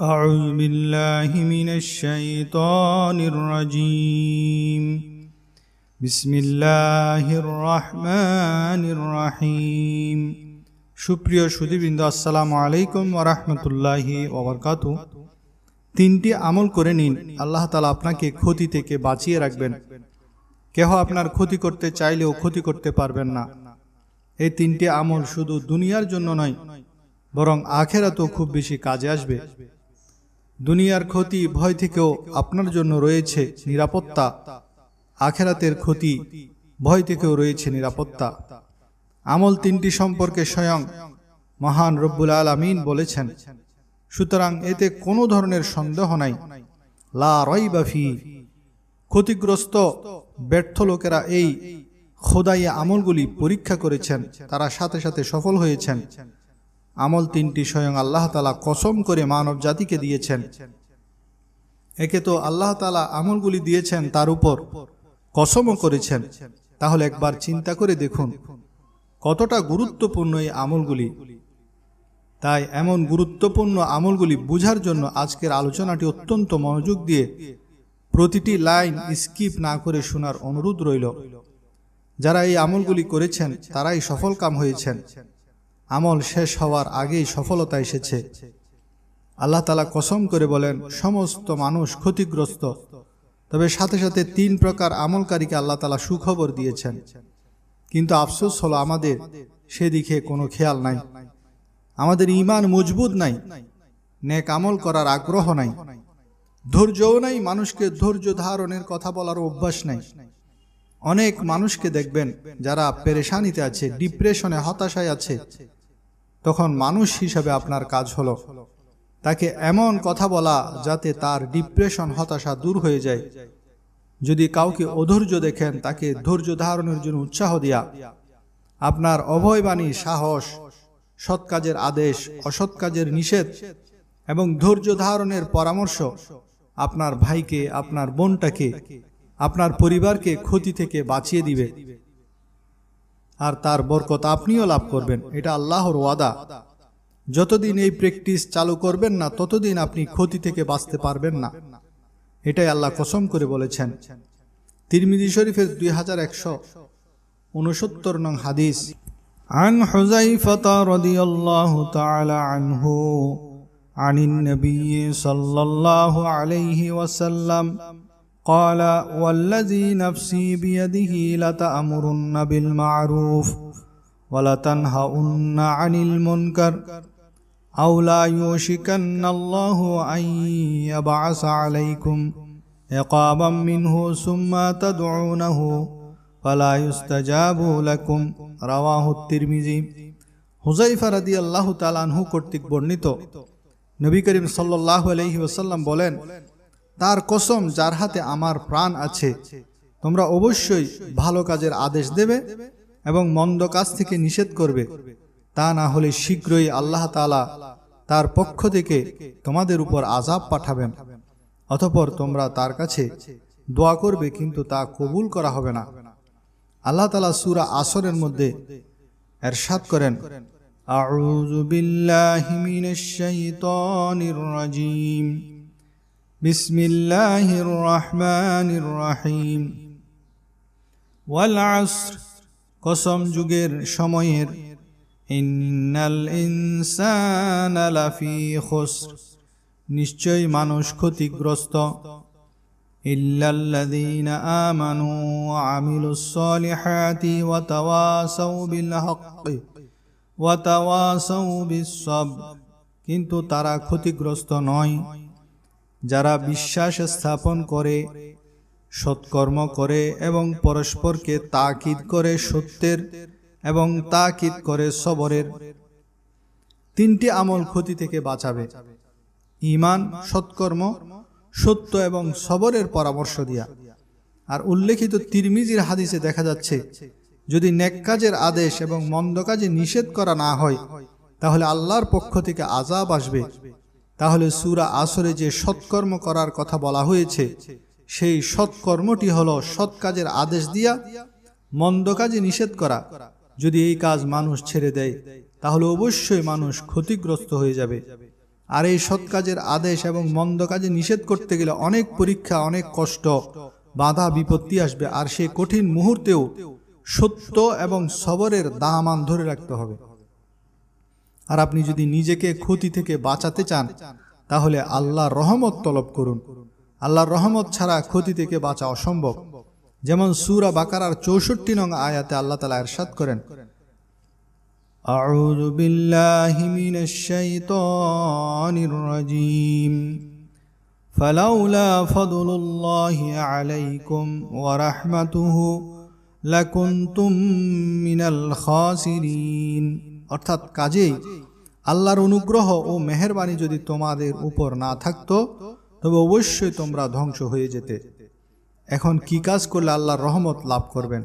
أعوذ بالله من الشيطان الرجيم بسم الله الرحمن الرحيم সুপ্রিয় সুদীবৃন্দ আসসালামু আলাইকুম ওরহমতুল্লাহি ওবরকাতু তিনটি আমল করে নিন আল্লাহ তালা আপনাকে ক্ষতি থেকে বাঁচিয়ে রাখবেন কেহ আপনার ক্ষতি করতে চাইলেও ক্ষতি করতে পারবেন না এই তিনটি আমল শুধু দুনিয়ার জন্য নয় বরং আখেরাতেও খুব বেশি কাজে আসবে দুনিয়ার ক্ষতি ভয় থেকেও আপনার জন্য রয়েছে নিরাপত্তা। আখেরাতের ক্ষতি ভয় থেকেও রয়েছে নিরাপত্তা। আমল তিনটি সম্পর্কে স্বয়ং মহান রব্বুল আলমিন বলেছেন। সুতরাং এতে কোনো ধরনের সন্দেহ নাই। লা রই বাফি ক্ষতিগ্রস্ত, ব্যর্থ লোকেরা এই খোদাইয়া আমলগুলি পরীক্ষা করেছেন। তারা সাথে সাথে সফল হয়েছেন। আমল তিনটি স্বয়ং আল্লাহ তালা কসম করে মানব জাতিকে দিয়েছেন। একে তো আল্লাহ তালা আমলগুলি দিয়েছেন, তার উপর কসমও করেছেন। তাহলে একবার চিন্তা করে দেখুন, কতটা গুরুত্বপূর্ণ এই আমলগুলি। তাই এমন গুরুত্বপূর্ণ আমলগুলি বুঝার জন্য আজকের আলোচনাটি অত্যন্ত মনোযোগ দিয়ে প্রতিটি লাইন স্কিপ না করে শোনার অনুরোধ রইল। যারা এই আমলগুলি করেছেন, তারাই সফল কাম হয়েছেন। আমল শেষ হওয়ার আগেই সফলতা এসেছে। আল্লাহ তালা কসম করে বলেন, সমস্ত মানুষ ক্ষতিগ্রস্ত। তবে সাথে সাথে তিন প্রকার আমলকারীকে আল্লাহ তালা সুখবর দিয়েছেন। কিন্তু আফসোস হলো আমাদের, সেদিকে কোনো খেয়াল নাই। আমাদের ইমান মজবুত নাই, নেক আমল করার আগ্রহ নাই। ধৈর্যও নাই, মানুষকে ধৈর্য ধারণের কথা বলার অভ্যাস নাই। অনেক মানুষকে দেখবেন যারা পেরেশানিতে আছে, ডিপ্রেশনে হতাশায় আছে। তখন মানুষ হিসাবে আপনার কাজ হলো। তাকে এমন কথা বলা যাতে তার ডিপ্রেশন, হতাশা দূর হয়ে যায়। যদি কাউকে অধৈর্য দেখেন, তাকে ধৈর্য ধারণের জন্য উৎসাহ দেয়া। আপনার অভয়বাণী, সাহস, সৎ কাজের আদেশ, অসৎ কাজের নিষেধ এবং ধৈর্য ধারণের পরামর্শ আপনার ভাইকে, আপনার বোনটাকে, আপনার পরিবারকে ক্ষতি থেকে বাঁচিয়ে দিবে। আর তার বরকত আপনিও লাভ করবেন এটা আল্লাহর ওয়াদা যতদিন এই প্র্যাকটিস চালু করবেন না ততদিন আপনি ক্ষতি থেকে বাঁচতে পারবেন না এটাই আল্লাহ কসম করে বলেছেন তিরমিজি শরীফের দুই হাজার একশো উনসত্তর নং হাদিস عن حذيفة رضي الله تعالى عنه عن النبي صلى الله عليه وسلم قال والذي نفسي بيده لتأمرن بالمعروف ولتنهؤن عن المنكر أو لا يوشكن الله أن يبعث عليكم عقابا منه ثم تدعونه فلا يستجاب لكم رواه الترمذي হুজাইফা রাদি আল্লাহ তালানহু কর্তৃক বর্ণিত নবী করিম সাল্লাহ আলহি ওসাল্লাম বলেন তার কসম যার হাতে আমার প্রাণ আছে তোমরা অবশ্যই ভালো কাজের আদেশ দেবে এবং মন্দ কাজ থেকে নিষেধ করবে তা না হলে শীঘ্রই আল্লাহ তালা তার পক্ষ থেকে তোমাদের উপর আজাব পাঠাবেন অতপর তোমরা তার কাছে দোয়া করবে কিন্তু তা কবুল করা হবে না আল্লাহ তালা সুরা আসরের মধ্যে এরশাদ করেন أعوذ بالله من الشيطان الرجيم بسم الله الرحمن الرحيم والعصر কসম যুগের সময়ের ইন্নাল ইনসান লাফি খুসর নিশ্চয় মানুষ ক্ষতিগ্রস্ত ইল্লাল্লাযীনা আমানু ওয়া আমিলুস সালিহাতি ওয়া তাওয়াসাউ বিল হাক্কি ওয়া তাওয়াসাউ বিস সাবর কিন্তু তারা ক্ষতিগ্রস্ত নয় যারা বিশ্বাস স্থাপন করে, সৎকর্ম করে এবং পরস্পরকে তাকিদ করে সত্যের এবং তাকিদ করে সবরের তিনটি আমল ক্ষতি থেকে বাঁচাবে। ইমান সৎকর্ম, সত্য এবং সবরের পরামর্শ দিয়া। আর উল্লেখিত তিরমিজির হাদিসে দেখা যাচ্ছে, যদি নেক কাজের আদেশ এবং মন্দ কাজে নিষেধ করা না হয়, তাহলে আল্লাহর পক্ষ থেকে আজাব আসবে। তাহলে সুরা আসরে যে সৎকর্ম করার কথা বলা হয়েছে, সেই সৎকর্মটি হল সৎ কাজের আদেশ দিয়া মন্দ কাজে নিষেধ করা। যদি এই কাজ মানুষ ছেড়ে দেয়, তাহলে অবশ্যই মানুষ ক্ষতিগ্রস্ত হয়ে যাবে। আর এই সৎ কাজের আদেশ এবং মন্দ কাজে নিষেধ করতে গেলে অনেক পরীক্ষা, অনেক কষ্ট, বাধা, বিপত্তি আসবে। আর সেই কঠিন মুহূর্তেও সত্য এবং সবরের দামান ধরে রাখতে হবে। আর আপনি যদি নিজেকে ক্ষতি থেকে বাঁচাতে চান তাহলে আল্লাহর রহমত তলব করুন আল্লাহর রহমত ছাড়া ক্ষতি থেকে বাঁচা অসম্ভব যেমন সুরা বাকারার চৌষট্টি নং আয়াতে আল্লাহ তালা এরশাদ করেন أعوذ بالله من الشيطان الرجيم فلولا فضل الله عليكم ورحمته لكنتم من الخاسرين অর্থাৎ কাজেই আল্লাহর অনুগ্রহ ও মেহেরবানি যদি তোমাদের উপর না থাকতো, তবে অবশ্যই তোমরা ধ্বংস হয়ে যেতে। এখন কি কাজ করলে আল্লাহর রহমত লাভ করবেন?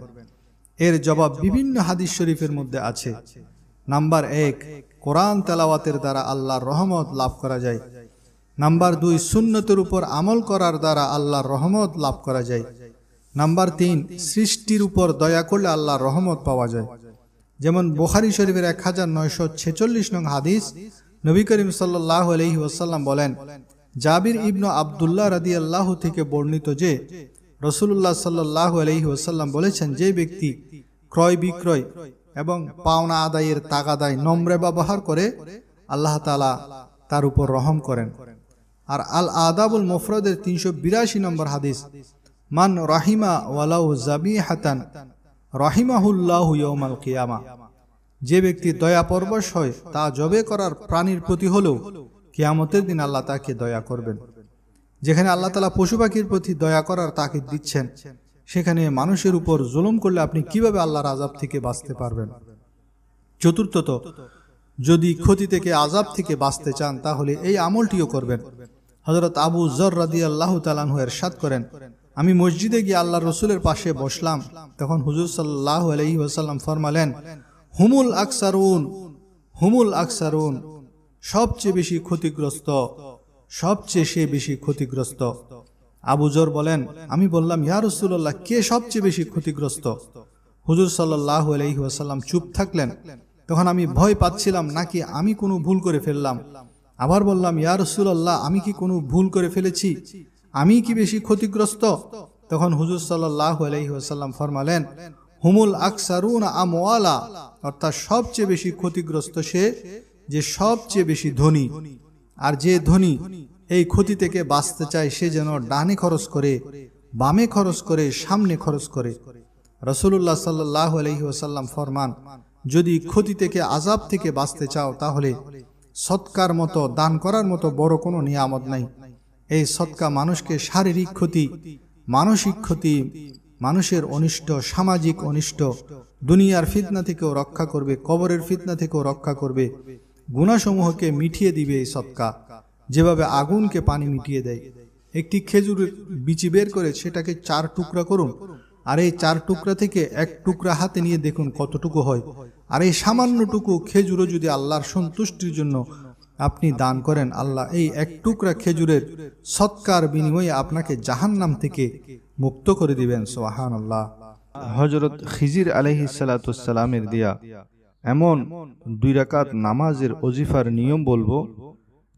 এর জবাব বিভিন্ন হাদিস শরীফের মধ্যে আছে। নাম্বার এক, কোরআন তেলাওয়াতের দ্বারা আল্লাহর রহমত লাভ করা যায়। নাম্বার দুই, সুন্নতের উপর আমল করার দ্বারা আল্লাহর রহমত লাভ করা যায়। নাম্বার তিন, সৃষ্টির উপর দয়া করলে আল্লাহর রহমত পাওয়া যায়। যেমন বোখারি শরীফের এক হাজার নয়শো ছেচল্লিশ নং হাদিস, নবী করিম সাল্লাহ আলহি ওসাল্লাম বলেন, জাবির ইবনু আবদুল্লাহ রাদি আল্লাহ থেকে বর্ণিত যে রসুল্লাহ সাল্লাহ আলহি ওসাল্লাম বলেছেন যে ব্যক্তি ক্রয় বিক্রয় এবং পাওনা আদায়ের তাগাদায় নম্রে ব্যবহার করে, আল্লাহ তালা তার উপর রহম করেন। আর আল আদাবুল মুফরদের তিনশো বিরাশি নম্বর হাদিস, মান রাহিমা ওয়ালাউ জাবি হাতান রাহিমাহুল্লাহ ইয়মাল কিয়ামা। যে ব্যক্তি দয়া পরবশ হয়, তা জবে করার প্রাণীর প্রতি হলেও কিয়ামতের দিন আল্লাহ তাকে দয়া করবেন। যেখানে আল্লাহ তালা পশু পাখির প্রতি দয়া করার তাকে দিচ্ছেন, সেখানে মানুষের উপর জুলুম করলে আপনি কীভাবে আল্লাহর আজাব থেকে বাঁচতে পারবেন? চতুর্থত, যদি ক্ষতি থেকে আজাব থেকে বাঁচতে চান, তাহলে এই আমলটিও করবেন। হজরত আবু জর রাদি আল্লাহ তালানহু এরশাদ করেন আমি মসজিদে গিয়ে আল্লাহ রসুলের পাশে বসলাম। তখন হুজুর সাল্লাহ আলহি ওসাল্লাম ফরমালেন, হুমুল আকসারুন হুমুল আকসারুন, সবচেয়ে বেশি ক্ষতিগ্রস্ত, সবচেয়ে সে বেশি ক্ষতিগ্রস্ত। আবু জর বলেন, আমি বললাম, ইয়া রসুল্লাহ কে সবচেয়ে বেশি ক্ষতিগ্রস্ত? হুজুর সাল্লাহ আলহি ওসাল্লাম চুপ থাকলেন। তখন আমি ভয় পাচ্ছিলাম, নাকি আমি কোনো ভুল করে ফেললাম? আবার বললাম, ইয়া রসুল্লাহ আমি কি কোনো ভুল করে ফেলেছি? আমি কি বেশি ক্ষতিগ্রস্ত? তখন হুজুর সাল্লাহ আলহি ওসাল্লাম ফরমালেন, হুমুল আকসারুন আমওয়ালা অর্থাৎ সবচেয়ে বেশি ক্ষতিগ্রস্ত সে যে সবচেয়ে বেশি ধনী। আর যে ধনী এই ক্ষতি থেকে বাঁচতে চায়, সে যেন ডানে খরচ করে, বামে খরচ করে, সামনে খরচ করে। রসুল্লাহ সাল্লাহ আলহি ওসাল্লাম ফরমান, যদি ক্ষতি থেকে আজাব থেকে বাঁচতে চাও, তাহলে সৎকার মতো, দান করার মতো বড় কোনো নিয়ামত নাই। এই সৎকা মানুষকে শারীরিক ক্ষতি, মানসিক ক্ষতি, মানুষের অনিষ্ট, সামাজিক অনিষ্ট, দুনিয়ার ফিতনা থেকেও রক্ষা করবে, কবরের ফিতনা থেকেও রক্ষা করবে, গুণাসমূহকে মিটিয়ে দিবে এই সৎকা, যেভাবে আগুনকে পানি মিটিয়ে দেয়। একটি খেজুরের বিচি বের করে সেটাকে চার টুকরা করুন, আর এই চার টুকরা থেকে এক টুকরা হাতে নিয়ে দেখুন কতটুকু হয়। আর এই সামান্যটুকু খেজুরও যদি আল্লাহর সন্তুষ্টির জন্য আপনি দান করেন আল্লাহ। এই এক টুকরা খেজুরের সৎকার বিনিময়ে আপনাকে জাহান্নাম থেকে মুক্ত করে দিবেন সোহান আল্লাহ হজরত খিজির আলহিসালামের দিয়া এমন দুই রাকাত নামাজের অজিফার নিয়ম বলব,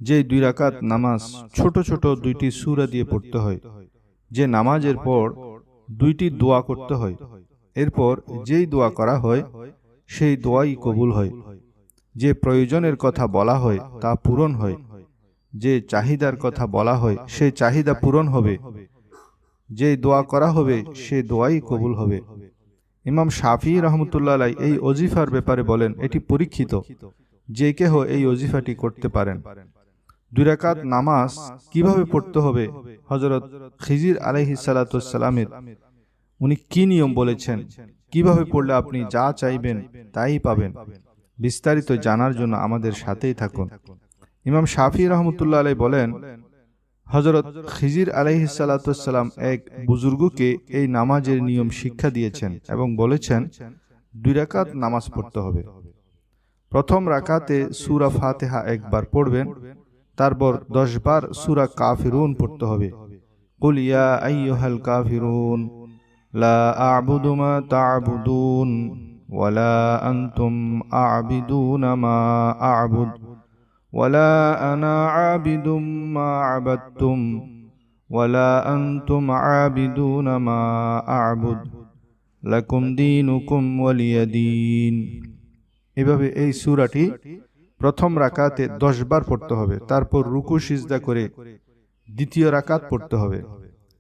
যে দুই রাকাত নামাজ ছোট ছোট দুইটি সুরা দিয়ে পড়তে হয়, যে নামাজের পর দুইটি দোয়া করতে হয়। এরপর যেই দোয়া করা হয়, সেই দোয়াই কবুল হয়। যে প্রয়োজনের কথা বলা হয়, তা পূরণ হয়। যে চাহিদার কথা বলা হয়, সে চাহিদা পূরণ হবে। যে দোয়া করা হবে, সে দোয়াই কবুল হবে। ইমাম শাফি রহমতুল্লাহ এই অজিফার ব্যাপারে বলেন, এটি পরীক্ষিত। যে কেহ এই অজিফাটি করতে পারেন। দুরাকাত নামাজ কীভাবে পড়তে হবে? হজরত খিজির আলহি সালাতামের উনি কি নিয়ম বলেছেন? কীভাবে পড়লে আপনি যা চাইবেন, তাই পাবেন। বিস্তারিত জানার জন্য আমাদের সাথেই থাকুন। ইমাম শাফি রহমতুল্লাহ আলাই বলেন হজরত খিজির আলাইহিসাল্লাম এক বুজুর্গকে এই নামাজের নিয়ম শিক্ষা দিয়েছেন এবং বলেছেন, দুই রাকাত নামাজ পড়তে হবে। প্রথম রাকাতে সুরা ফাতেহা একবার পড়বেন, তারপর দশ বার সুরা কাফিরুন পড়তে হবে। কুল ইয়া আইয়ুহাল কাফিরুন, লা আ'বুদু মা তা'বুদুন। ওয়ালা আনতুম আ'বিদুনা মা আ'বুদ ولا أنا عابد ما عبدتم ولا أنتم عابدون ما أعبد لكم دينكم ولي دين এভাবে এই সূরাটি প্রথম রাকাতে দশ বার পড়তে হবে তারপর রুকু সিজদা করে দ্বিতীয় রাকাত পড়তে হবে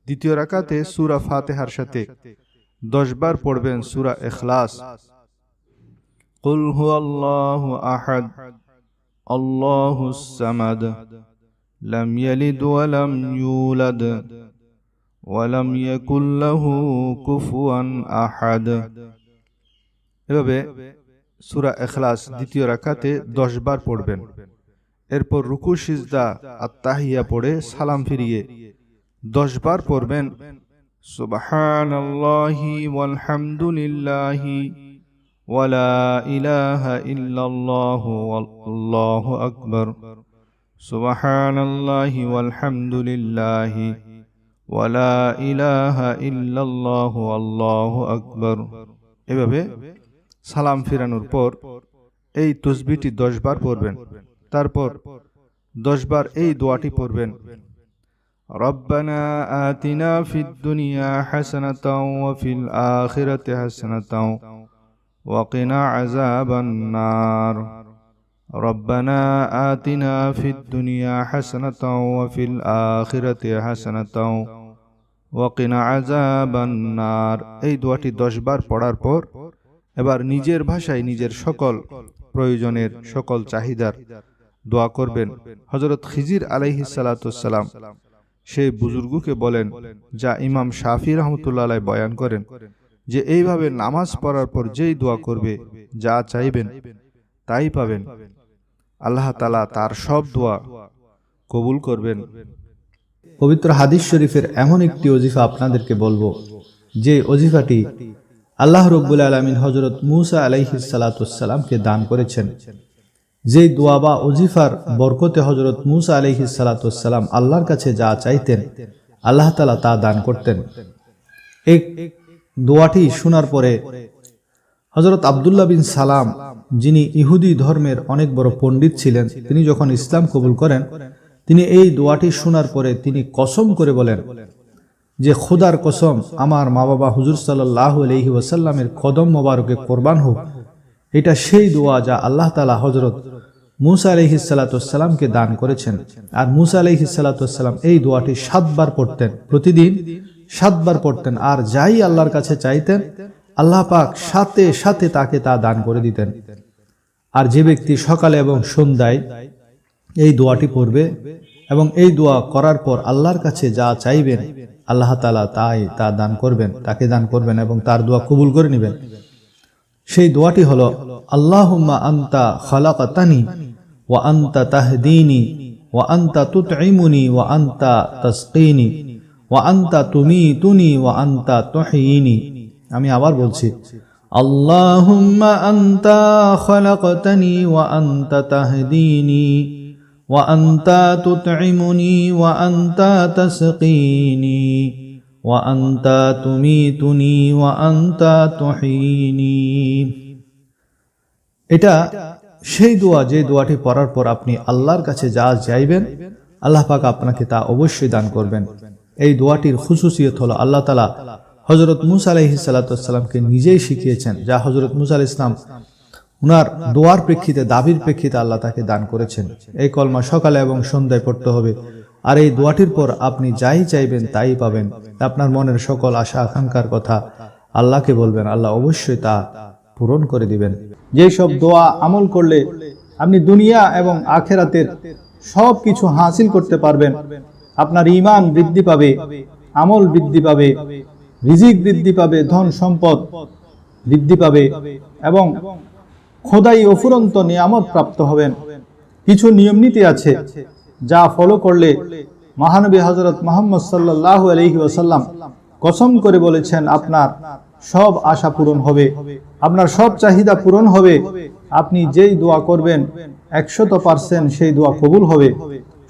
দ্বিতীয় রাকাতে সূরা ফাতেহার সাথে দশ বার পড়বেন সূরা ইখলাস قل هو الله أحد الله الصمد لم يلد ولم يولد ولم يكن له كفوا أحد এভাবে সূরা ইখলাস দ্বিতীয় রাকাতে দশ বার পড়বেন এরপর রুকু সিজদা আত্মাহিয়া পড়ে সালাম ফিরিয়ে দশ বার পড়বেন সুবহানাল্লাহি ওয়ালহামদুলিল্লাহি ওয়ালা ইলাহা ইল্লাল্লাহু আল্লাহু আকবার সুবহানাল্লাহি ওয়ালহামদুলিল্লাহি ওয়ালা ইলাহা ইল্লাল্লাহু আল্লাহু আকবার এভাবে সালাম ফিরানোর পর এই তসবিটি দশ বার পড়বেন তারপর দশ বার এই দোয়াটি পড়বেন ربنا آتنا في الدنيا حسنة وفي الآخرة حسنة وقنا عذاب النار ربنا آتنا في الدنيا حسنة وفي الآخرة حسنة وقنا عذاب النار এই দোয়াটি দশ বার পড়ার পর এবার নিজের ভাষায় নিজের সকল প্রয়োজনের সকল চাহিদার দোয়া করবেন হজরত খিজির আলাইহি সালাতাম সেই বুজুর্গকে বলেন যা ইমাম শাফি রহমতুল্লাহ বয়ান করেন যে এইভাবে নামাজ পড়ার পর যেই দোয়া করবে, যা চাইবেন, তাই পাবেন। আল্লাহ তালা তার সব দোয়া কবুল করবেন। পবিত্র হাদিস শরীফের এমন একটি অজিফা আপনাদেরকে বলব, যে অজিফাটি আল্লাহ রব্বুল আলমিন হজরত মুসা আলাইহিসালাতামকে দান করেছেন। যেই দোয়া বা অজিফার বরকতে হজরত মুসা আলাইহিসালাতাম আল্লাহর কাছে যা চাইতেন, আল্লাহ তালা তা দান করতেন। এক দোয়াটি শোনার পরে হজরত আবদুল্লাহ বিন সালাম, যিনি ইহুদি ধর্মের অনেক বড় পণ্ডিত ছিলেন, তিনি যখন ইসলাম কবুল করেন, তিনি এই দোয়াটি শোনার পরে তিনি কসম করে বলেন যে, খুদার কসম, আমার মা বাবা হুজুর সাল্লাহ আলহি ওয়াসাল্লামের কদম মোবারকে কোরবান হোক। এটা সেই দোয়া যা আল্লাহ তালা হজরত মুসা আলহি সাল্লাতামকে দান করেছেন। আর মুসা আলহি সাল্লাতাম এই দোয়াটি সাতবার পড়তেন প্রতিদিন সাতবার পড়তেন। আর যাই আল্লাহর কাছে চাইতেন, আল্লাহ পাক সাথে সাথে তাকে তা দান করে দিতেন। আর যে ব্যক্তি সকালে এবং সন্ধ্যায় এই দোয়াটি পড়বে এবং এই দোয়া করার পর আল্লাহর কাছে যা চাইবেন, আল্লাহ তালা তাই তা দান করবেন, তাকে দান করবেন এবং তার দোয়া কবুল করে নেবেন। সেই দোয়াটি হলো, আল্লাহুম্মা আন্তা খালাকাতানি ওয়া আন্তা তাহদিনি ওয়া আন্তা তুতঈমুনি ওয়া আন্তা তাসকিনি। ওয়া আন্তা তুমি তুনি ওয়া আন্তা তহিনি। আমি আবার বলছি, আল্লাহুম্মা আন্তা খলাকতানি ওয়া আন্তা তাহদিনি। ওয়া আন্তা তুতইমুনি ওয়া আন্তা তাসকিনি। ওয়া আন্তা তুমি তুনি ওয়া আন্তা তহিনি। এটা সেই দোয়া, যে দোয়াটি পড়ার পর আপনি আল্লাহর কাছে যা চাইবেন, আল্লাহ পাক আপনাকে তা অবশ্যই দান করবেন। এই দোয়াটির খুশুসিয়ত হলো আল্লাহ তালা হজরত মুসা আলহি সাল্লাতামকে নিজেই শিখিয়েছেন, যা হজরত মুসা ইসলাম উনার দোয়ার প্রেক্ষিতে, দাবির প্রেক্ষিতে আল্লাহ তাকে দান করেছেন। এই কলমা সকালে এবং সন্ধ্যায় পড়তে হবে। আর এই দোয়াটির পর আপনি যাই চাইবেন তাই পাবেন। আপনার মনের সকল আশা আকাঙ্ক্ষার কথা আল্লাহকে বলবেন। আল্লাহ অবশ্যই তা পূরণ করে দিবেন। যেই সব দোয়া আমল করলে আপনি দুনিয়া এবং আখেরাতের সব কিছু হাসিল করতে পারবেন। আপনার ইমান বৃদ্ধি পাবে, আমল বৃদ্ধি পাবে, রিজিক বৃদ্ধি পাবে, ধন সম্পদ বৃদ্ধি পাবে এবং খোদাই অফুরন্ত নিয়ামত প্রাপ্ত হবেন। কিছু নিয়ম নীতি আছে যা ফলো করলে মহানবী হজরত মোহাম্মদ সাল্লাহ আলহি ওসাল্লাম কসম করে বলেছেন, আপনার সব আশা পূরণ হবে, আপনার সব চাহিদা পূরণ হবে, আপনি যেই দোয়া করবেন, একশত পার্সেন্ট সেই দোয়া কবুল হবে।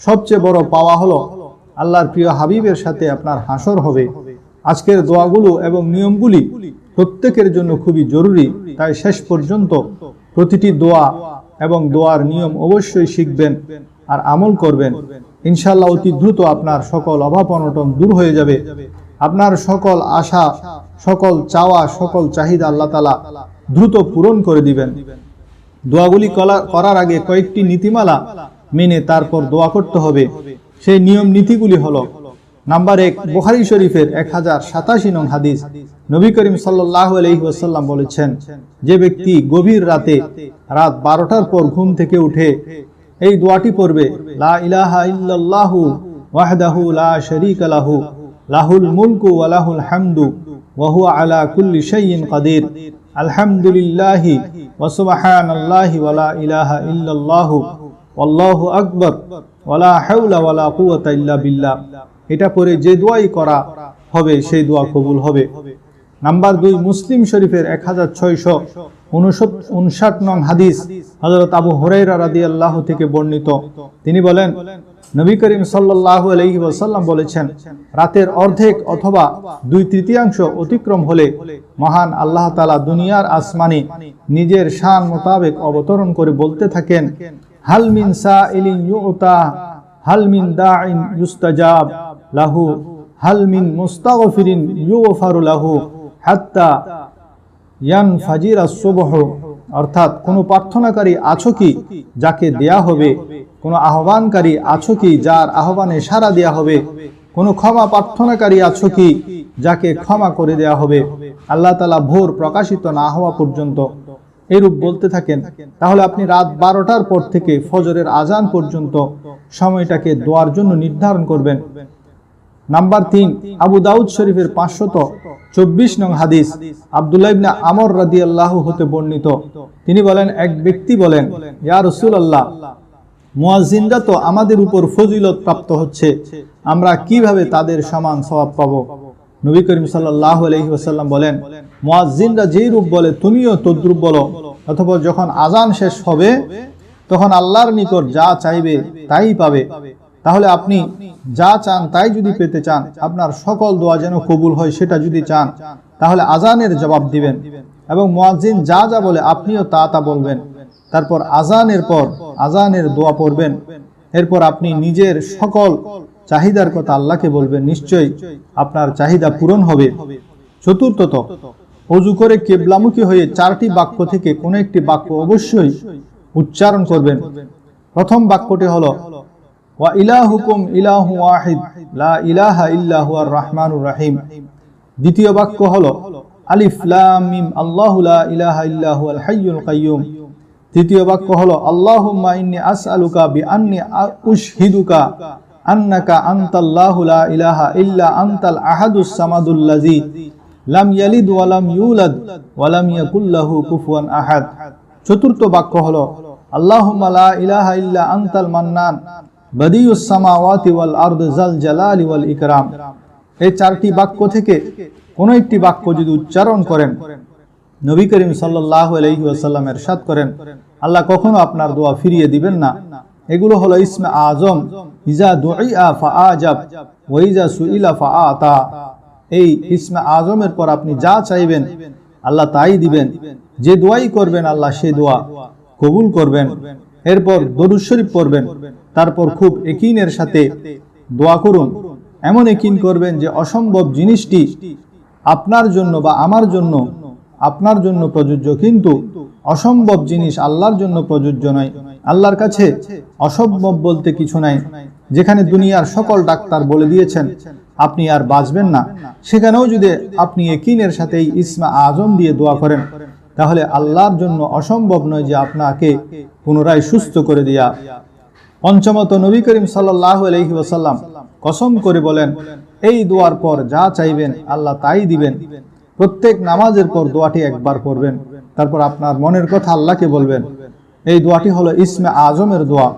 সবচেয়ে বড় পাওয়া হলো আল্লাহর প্রিয় হাবিবের সাথে আপনার হাসর হবে। আজকের দোয়াগুলো এবং নিয়মগুলি প্রত্যেকের জন্য খুবই জরুরি। তাই শেষ পর্যন্ত প্রতিটি দোয়া এবং দোয়ার নিয়ম অবশ্যই শিখবেন আর আমল করবেন। ইনশাল্লাহ অতি দ্রুত আপনার সকল অভাব অনটন দূর হয়ে যাবে। আপনার সকল আশা, সকল চাওয়া, সকল চাহিদা আল্লাহ তালা দ্রুত পূরণ করে দিবেন। দোয়াগুলি করার আগে কয়েকটি নীতিমালা মেনে তারপর দোয়া করতে হবে। সেই নিয়ম নীতিগুলি হলো, নাম্বার এক, বুখারী শরীফের এক হাজার সাতাশি নং হাদিস। নবী করিম সাল্লাহ আলহি ওয়াসাল্লাম বলেছেন, যে ব্যক্তি গভীর রাতে রাত বারোটার পর ঘুম থেকে উঠে এই দোয়াটি পড়বে, লা ইলাহা ইল্লাল্লাহু ওয়াহদাহু লা শারীকা লাহু, লাহুল মুলকু ওয়া লাহুল হামদু ওয়া হুয়া আলা কুল্লি শাইইন কাদির। আলহামদুলিল্লাহি ওয়া সুবহানাল্লাহি ওয়া লা ইলাহা ইল্লাল্লাহু আল্লাহু আকবার, ওয়ালা হাওলা ওয়ালা কুওয়াতা ইল্লা এটা পরে যে দোয়াই করা হবে, সেই দোয়া কবুল হবে। নাম্বার দুই, মুসলিম শরীফের এক হাজার ছয়শো উনষাট নং হাদিস হজরত আবু হরাইরা রাদি আল্লাহ থেকে বর্ণিত। তিনি বলেন, নবী করিম সাল্লাহ আলহি ওসাল্লাম বলেছেন, রাতের অর্ধেক অথবা দুই তৃতীয়াংশ অতিক্রম হলে মহান আল্লাহ তালা দুনিয়ার আসমানে নিজের শান মোতাবেক অবতরণ করে বলতে থাকেন হাল মিন সা ইলিন ইউতা, হাল মিন দাইন ইউস্তাজাব লাহু, হাল মিন মুস্তাগফিরিন ইউগফারু লাহু, হাত্তা ইয়ান ফাজির সুবহ। অর্থাৎ কোনো প্রার্থনাকারী আছো কি যাকে দেয়া হবে? কোনো আহ্বানকারী আছো কি যার আহ্বানে সাড়া দেয়া হবে? কোনো ক্ষমা প্রার্থনাকারী আছো কি যাকে ক্ষমা করে দেয়া হবে? আল্লাহ তালা ভোর প্রকাশিত না হওয়া পর্যন্ত এরূপ বলতে থাকেন, তাহলে আপনি রাত বারোটার পর থেকে ফজরের আজান পর্যন্ত সময়টাকে দোয়ার জন্য নির্ধারণ করবেন। নাম্বার তিন, আবু দাউদ শরীফের পাঁচশত চব্বিশ নং হাদিস, আবদুল্লাহ ইবনে আমর রাদি আল্লাহ হতে বর্ণিত। তিনি বলেন, এক ব্যক্তি বলেন, ইয়া রসুল আল্লাহ মুয়াজিনরা তো আমাদের উপর ফজিলত প্রাপ্ত হচ্ছে, আমরা কীভাবে তাদের সমান স্বভাব পাবো? নবী করিম সাল্লাহ আলহি ওসাল্লাম বলেন মুয়াজিনরা যেই রূপ বলে, তুমিও তদ্রূপ বলো। অথবা যখন আজান শেষ হবে, তখন আল্লাহর নিকট যা চাইবে তাই পাবে। তাহলে আপনি যা চান তাই যদি পেতে চান, আপনার সকল দোয়া যেন কবুল হয়, সেটা যদি চান, তাহলে আজানের জবাব দিবেন। এবং মুয়াজ্জিন যা যা বলে, আপনিও তা তা বলবেন। তারপর আজানের পর আজানের দোয়া পড়বেন। এরপর আপনি নিজের সকল চাহিদার কথা আল্লাহকে বলবেন, নিশ্চয়ই আপনার চাহিদা পূরণ হবে। চতুর্থত অজু করে কেবলামুখী হয়ে চারটি বাক্য থেকে কোনো একটি বাক্য অবশ্যই উচ্চারণ করবেন। প্রথম বাক্যটি হলো, ওয়া ইলাহুকুম ইলাহু ওয়াহিদ, লা ইলাহা ইল্লা হুয়ার রহমানুর রহিম। দ্বিতীয় বাক্য হলো, আলিফ লাম মিম, আল্লাহু লা ইলাহা ইল্লা হুয়াল হাইয়ুল কাইয়ুম। তৃতীয় বাক্য হলো, আল্লাহুম্মা ইন্নী আসআলুকা বিআন্নী উশহিদুকা আন্নাকা আনতাল্লাহু লা ইলাহা ইল্লা আনতাল আহাদুস সামাদুল্লাযী। লাম ইয়ালিদ ওয়া লাম ইউলাদ ওয়া লাম ইয়াকুল লাহু কুফুয়ান আহাদ। চতুর্থ বাক্য হলো, আল্লাহুম্মা লা ইলাহা ইল্লা আনতাল মান্নান, বদিউস সামাওয়াতি ওয়াল আরদ জাল জালালি ওয়াল ইকরাম। এই চারটি বাক্য থেকে কোনো একটি বাক্য যদি উচ্চারণ করেন, নবী করিম সাল্লাল্লাহু আলাইহি ওয়াসাল্লাম এরশাদ করেন, আল্লাহ কখনো আপনার দোয়া ফিরিয়ে দিবেন না। এগুলো হলো, ইসমে আজম, ইজা দুইআ ফাআজাব, ওয়া ইজা সুইলা ফাআতা। এই ইসমে আজমের পর আপনি যা চাইবেন, আল্লাহ তাই দিবেন। যে দোয়াই করবেন, আল্লাহ সেই দোয়া কবুল করবেন। এরপর দরুদ শরীফ পড়বেন। তারপর খুব একিনের সাথে দোয়া করুন। এমন একিন করবেন যে অসম্ভব জিনিসটি আপনার জন্য বা আমার জন্য, আপনার জন্য প্রযোজ্য। কিন্তু অসম্ভব জিনিস আল্লাহর জন্য প্রযোজ্য নয়। আল্লাহর কাছে অসম্ভব বলতে কিছু নাই। যেখানে দুনিয়ার সকল ডাক্তার বলে দিয়েছেন আপনি আর বাঁচবেন না। সেখানেও যদি আপনি একিনের সাথে এই ইসমা আজম দিয়ে দোয়া করেন, তাহলে আল্লাহর জন্য অসম্ভব নয় যে আপনাকে পুনরায় সুস্থ করে দিয়া। পঞ্চমত, নবী করিম সাল্লাহ আলহি ওসাল্লাম কসম করে বলেন, এই দোয়ার পর যা চাইবেন আল্লাহ তাই দিবেন। প্রত্যেক নামাজের পর দোয়াটি একবার পড়বেন। তারপর আপনার মনের কথা আল্লাহকে বলবেন। এই দোয়াটি হলো ইসমে আজমের দোয়া।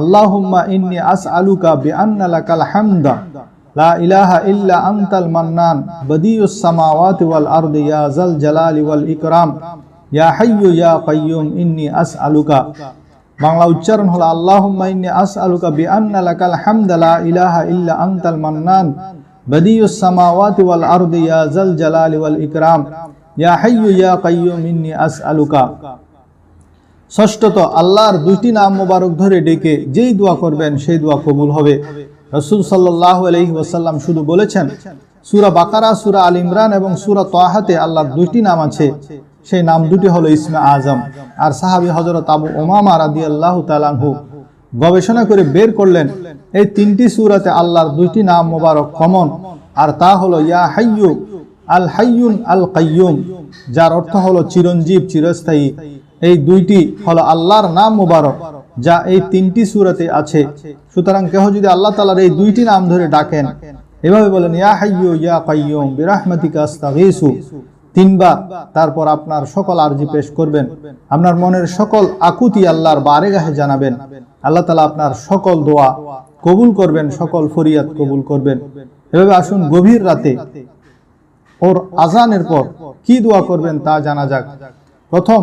আল্লাহুম্মা ইন্নি আসআলুকা বিআন্না লাকাল হামদা। বাংলা উচ্চারণ হলো, আল্লাহুম্মা ষষ্ঠত, আল্লাহর দুইটি নাম মোবারক ধরে ডেকে, যেই দোয়া করবেন, সেই দোয়া কবুল হবে। রসুল সাল্লাহ আলহি শুধু বলেছেন, সুরা বাকারা, সুরা আল ইমরান এবং সুরা তোয়াহাতে আল্লাহর দুইটি নাম আছে। সেই নাম দুটি হলো ইসমে আজম। আর সাহাবি হজরত আবু ওমামা রাদি আল্লাহ তালানহু গবেষণা করে বের করলেন, এই তিনটি সুরাতে আল্লাহর দুইটি নাম মোবারক কমন। আর তা হলো ইয়া হাইয়ু, আল হাইয়ুন, আল কাইয়ুম, যার অর্থ হলো চিরঞ্জীব, চিরস্থায়ী। এই দুইটি হলো আল্লাহর নাম মোবারক। যা এই তিনটি সুরাতে আছে। সুতরাং কেহ যদি আল্লাহ তালার এই দুইটি নাম ধরে ডাকেন, এভাবে বলেন তিনবার তারপর আপনার সকল আরজি পেশ করবেন। আপনার মনের সকল আকুতি আল্লাহর বারে গাহে জানাবেন। আল্লাহ তালা আপনার সকল দোয়া কবুল করবেন, সকল ফরিয়াদ কবুল করবেন। এভাবে আসুন গভীর রাতে ওর আজানের পর কি দোয়া করবেন তা জানা যাক। প্রথম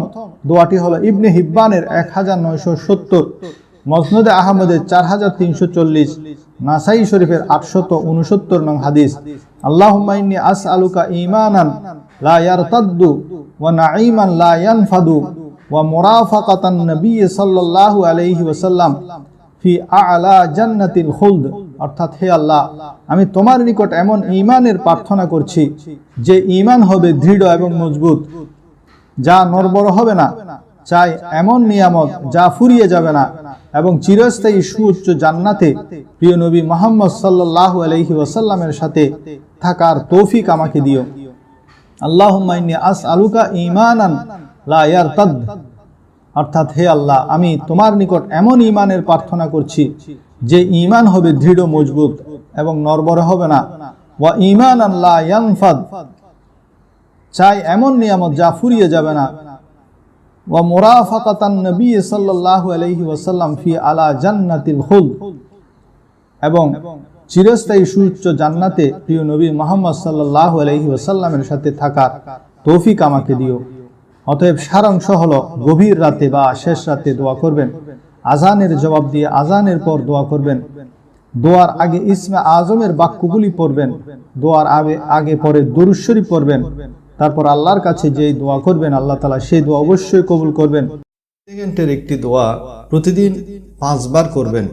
দোয়াটি হলো ইবনে হিব্বানের এক হাজার নয়শো সত্তর, মসনদে আহমদের চার হাজার তিনশো চল্লিশ, নাসাই শরীফের আটশত উনসত্তর নং হাদিস। আল্লাহ আস আলুকা ইমানান লা ইয়ারতাদ্দু ওয়া নাঈমান লা ইয়ানফাদু ওয়া মুরাফাকাতান নবী সাল্লাল্লাহু আলাইহি ওয়াসাল্লাম ফি আলা জান্নাতিল খুলদ। অর্থাৎ হে আল্লাহ, আমি তোমার নিকট এমন ঈমানের প্রার্থনা করছি যে ইমান হবে দৃঢ় এবং মজবুত। যা নরবর হবে না, চাই এমন নিয়ামত যা ফুরিয়ে যাবে না এবং চিরস্থায়ী সুউচ্চ জান্নাতে প্রিয় নবী মোহাম্মদ সাল্লাল্লাহু আলাইহি ওয়াসাল্লামের সাথে থাকার তৌফিক আমাকে দিও। আসআলুকা ঈমানান লা ইয়ারতাদ। অর্থাৎ হে আল্লাহ, আমি তোমার নিকট এমন ইমানের প্রার্থনা করছি যে ইমান হবে দৃঢ়, মজবুত এবং নরবরে হবে না। ওয়া ঈমানান লা ইয়ানফাদ। চাই এমন নিয়ামত যা ফুরিয়ে যাবে না। মুরাফাকাতান নবী সাল্লাল্লাহু ফি আলা জান্নাতিল এবং চিরস্থায়ী সুউচ্চ জান্নাতে প্রিয় নবী সাথে থাকার তৌফিক আমাকে দিও। অতএব সারাংশ হলো গভীর রাতে বা শেষ রাতে দোয়া করবেন। আজানের জবাব দিয়ে আজানের পর দোয়া করবেন। দোয়ার আগে ইসমে আজমের বাক্যগুলি পড়বেন। দোয়ার আগে আগে পরে দুরুশ্বরী পড়বেন। তারপর আল্লাহর কাছে যে দোয়া করবেন, আল্লাহ তালা সেই দোয়া অবশ্যই কবুল করবেন। সেকেন্ডের একটি দোয়া প্রতিদিন পাঁচবার করবেন।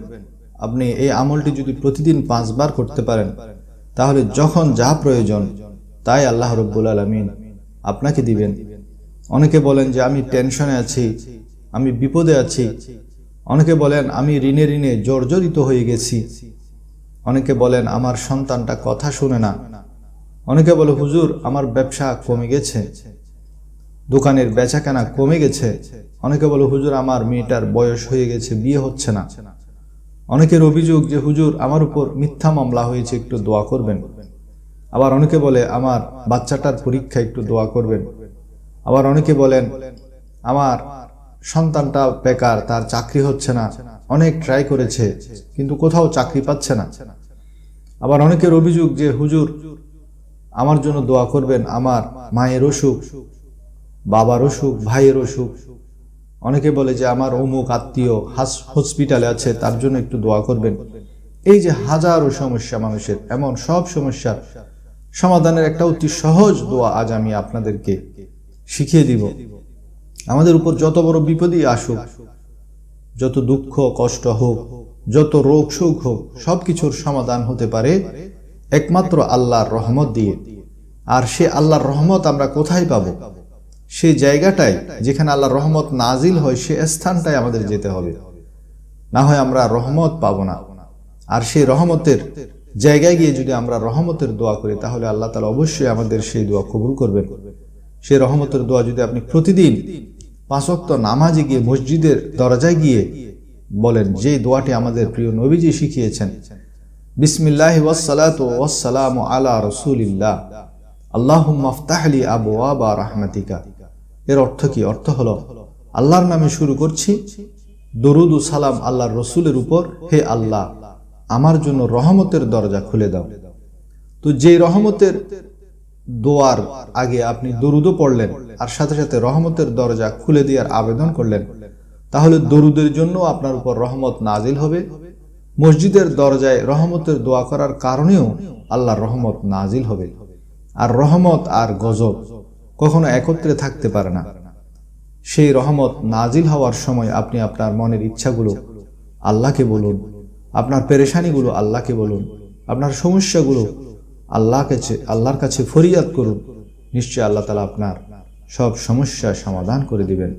আপনি এই আমলটি যদি প্রতিদিন পাঁচবার করতে পারেন, তাহলে যখন যা প্রয়োজন, তাই আল্লাহ রব্বুল আলমিন আপনাকে দিবেন। অনেকে বলেন যে আমি টেনশনে আছি, আমি বিপদে আছি। অনেকে বলেন, আমি ঋণে ঋণে জর্জরিত হয়ে গেছি। অনেকে বলেন, আমার সন্তানটা কথা শুনে না। অনেকে বলে, হুজুর, আমার ব্যবসা কমে গেছে, দোকানের বেচাকেনা কমে গেছে। অনেকে বলে, হুজুর, আমার মেয়েটার বয়স হয়ে গেছে, বিয়ে হচ্ছে না। অনেকের অভিযোগ যে, হুজুর, আমার উপর মিথ্যা মামলা হয়েছে, একটু দোয়া করবেন। আবার অনেকে বলে, আমার বাচ্চাটার পরীক্ষা একটু দোয়া করবেন। আবার অনেকে বলেন, আমার সন্তানটা বেকার, তার চাকরি হচ্ছে না। অনেক ট্রাই করেছে, কিন্তু কোথাও চাকরি পাচ্ছে না। আবার অনেকের অভিযোগ যে, হুজুর আমার জন্য দোয়া করবেন আমার মায়ের অসুখ, বাবার অসুখ, ভাইয়ের অসুখ। অনেকে বলে যে আমার অমুক আত্মীয় হসপিটালে আছে, তার জন্য একটু দোয়া করবেন। এই যে হাজারো সমস্যা মানুষের, এমন সব সমস্যার সমাধানের একটা অতি সহজ দোয়া আজ আমি আপনাদেরকে শিখিয়ে দিব। আমাদের উপর যত বড় বিপদই আসুক, যত দুঃখ, কষ্ট হোক, যত রোগ, সুখ হোক, সবকিছুর সমাধান হতে পারে একমাত্র আল্লাহর রহমত দিয়ে। আর সে আল্লাহর রহমত আমরা কোথায় পাবো? সেই জায়গাটায় যেখানে আল্লাহর রহমত নাজিল হয়, সে স্থানটায় আমাদের যেতে হবে। না হয় আমরা রহমত পাবো না। আর সেই রহমতের জায়গায় গিয়ে যদি আমরা রহমতের দোয়া করি, তাহলে আল্লাহ তালা অবশ্যই আমাদের সেই দোয়া কবুল করবেন। সেই রহমতের দোয়া যদি আপনি প্রতিদিন পাঁচক্ত নামাজে গিয়ে মসজিদের দরজায় গিয়ে বলেন, যে দোয়াটি আমাদের প্রিয় নবীজি শিখিয়েছেন বিসমিল্লাহ আলা রসুলিল্লাহ। আল্লাহ আবু আবা রাহমাতিকা। এর অর্থ কি? অর্থ হলো, আল্লাহর নামে শুরু করছি সালাম আল্লাহর রসুলের উপর, হে আল্লাহ, আমার জন্য রহমতের দরজা খুলে দাও। তো যে রহমতের দোয়ার আগে আপনি দরুদও পড়লেন, আর সাথে সাথে রহমতের দরজা খুলে দেওয়ার আবেদন করলেন, তাহলে দরুদের জন্য আপনার উপর রহমত নাজিল হবে মসজিদের দরজায় রহমতের দোয়া করার কারণেও আল্লাহর রহমত নাজিল হবে। আর রহমত আর গজব কখনো একত্রে থাকতে পারে না। সেই রহমত নাজিল হওয়ার সময় আপনি আপনার মনের ইচ্ছাগুলো আল্লাহকে বলুন, আপনার পেরেশানিগুলো আল্লাহকে বলুন, আপনার সমস্যাগুলো আল্লাহ কাছে আল্লাহর কাছে ফরিয়াদ করুন নিশ্চয় আল্লাহ তালা আপনার সব সমস্যার সমাধান করে দিবেন।